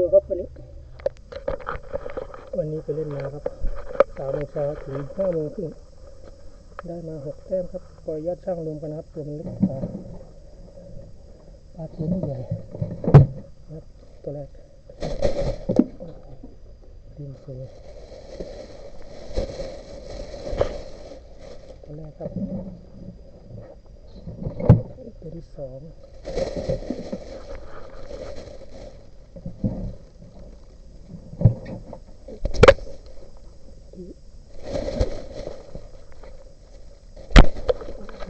ตัวครับวันนี้ วันนี้ไปเล่นมาครับสามโมงเช้าถึงห้าโมงครึ่งได้มาหกแต้มครับปล่อยยอดช่างรวมกันครับตัวมเล็กกว่าปลาตัวนี้ใหญ่ครับตัวแรกดินสวยตัวแรกครับตัวที่สอง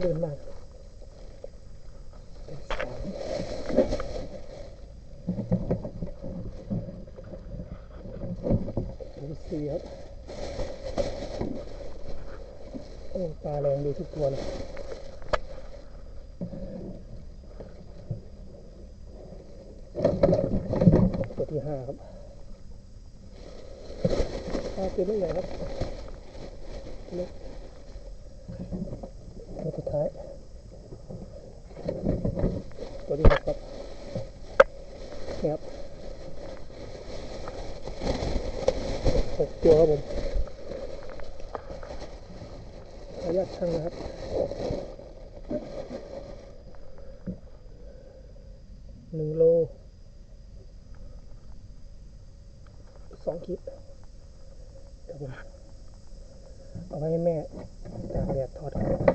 เดินมากตัวที่สามตัวที่สี่ครับโอ้ปลาแรงดีทุกตัวเลยตัวที่ห้าครับปลาตัวไม่ใหญ่ครับเล็ก ท้ายตัวที่หกครับนี่ครับหกตัวครับผมขออนุญาตช่างนะครับหนึ่งโลสองคิดครับผมเอาไว้ให้แม่ตากแดดทอดครับ